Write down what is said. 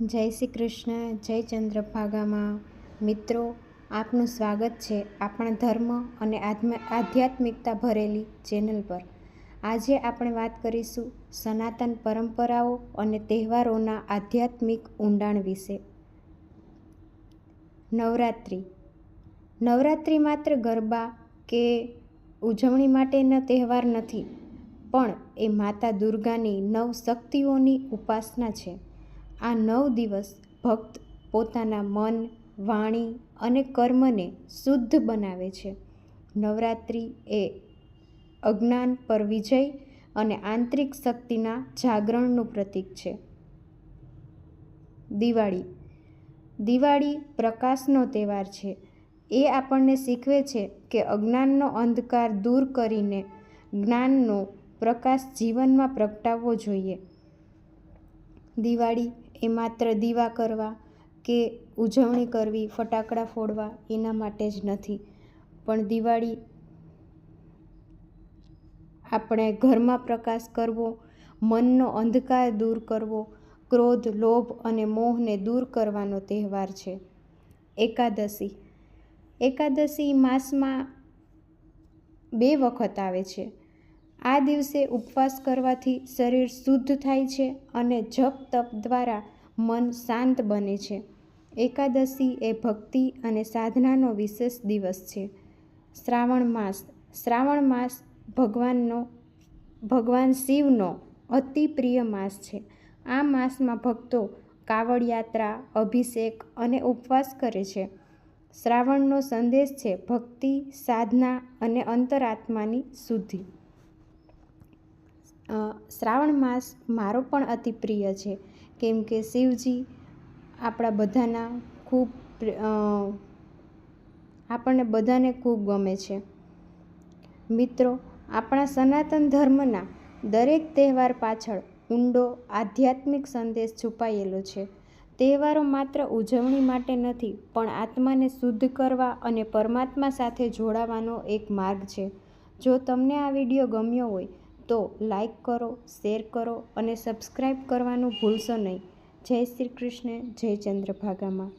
જય શ્રી કૃષ્ણ જય ચંદ્રભાગામાં. મિત્રો, આપનું સ્વાગત છે આપણા ધર્મ અને આધ્યાત્મિકતા ભરેલી ચેનલ પર. આજે આપણે વાત કરીશું સનાતન પરંપરાઓ અને તહેવારોના આધ્યાત્મિક ઊંડાણ વિશે. નવરાત્રિ. નવરાત્રિ માત્ર ગરબા કે ઉજવણી માટેનો તહેવાર નથી, પણ એ માતા દુર્ગાની નવ શક્તિઓની ઉપાસના છે. આ નવ દિવસ ભક્ત પોતાના મન, વાણી અને કર્મને શુદ્ધ બનાવે છે. નવરાત્રિ એ અજ્ઞાન પર વિજય અને આંતરિક શક્તિના જાગરણનું પ્રતીક છે. દિવાળી. દિવાળી પ્રકાશનો તહેવાર છે. એ આપણને શીખવે છે કે અજ્ઞાનનો અંધકાર દૂર કરીને જ્ઞાનનો પ્રકાશ જીવનમાં પ્રગટાવવો જોઈએ. દિવાળી એ માત્ર દીવા કરવા કે ઉજવણી કરવી, ફટાકડા ફોડવા એના માટે જ નથી. પણ દિવાળી આપણે ઘરમાં પ્રકાશ કરવો, મનનો અંધકાર દૂર કરવો, ક્રોધ, લોભ અને મોહને દૂર કરવાનો તહેવાર છે. એકાદશી. એકાદશી માસમાં બે વખત આવે છે. આ દિવસે ઉપવાસ કરવાથી શરીર શુદ્ધ થાય છે અને જપ તપ દ્વારા મન શાંત બને છે. એકાદશી એ ભક્તિ અને સાધનાનો વિશેષ દિવસ છે. શ્રાવણ માસ. શ્રાવણ માસ ભગવાનનો, ભગવાન શિવનો અતિ પ્રિય માસ છે. આ માસમાં ભક્તો કાવડ યાત્રા અભિષેક અને ઉપવાસ કરે છે. શ્રાવણનો સંદેશ છે ભક્તિ, સાધના અને અંતરાત્માની શુદ્ધિ. શ્રાવણ માસ મારો પણ અતિ પ્રિય છે. કેમ કે શિવજી આપણા બધાના ખૂબ આપણને બધાને ખૂબ ગમે છે. મિત્રો, આપણા સનાતન ધર્મના દરેક તહેવાર પાછળ ઊંડો આધ્યાત્મિક સંદેશ છુપાયેલો છે. તહેવારો માત્ર ઉજવણી માટે નથી, પણ આત્માને શુદ્ધ કરવા અને પરમાત્મા સાથે જોડાવાનો એક માર્ગ છે. જો તમને આ વીડિયો ગમ્યો હોય તો લાઈક કરો, શેર કરો અને સબસ્ક્રાઈબ કરવાનું ભૂલશો નહીં. જય શ્રી કૃષ્ણ, જય ચંદ્રભાગામાં.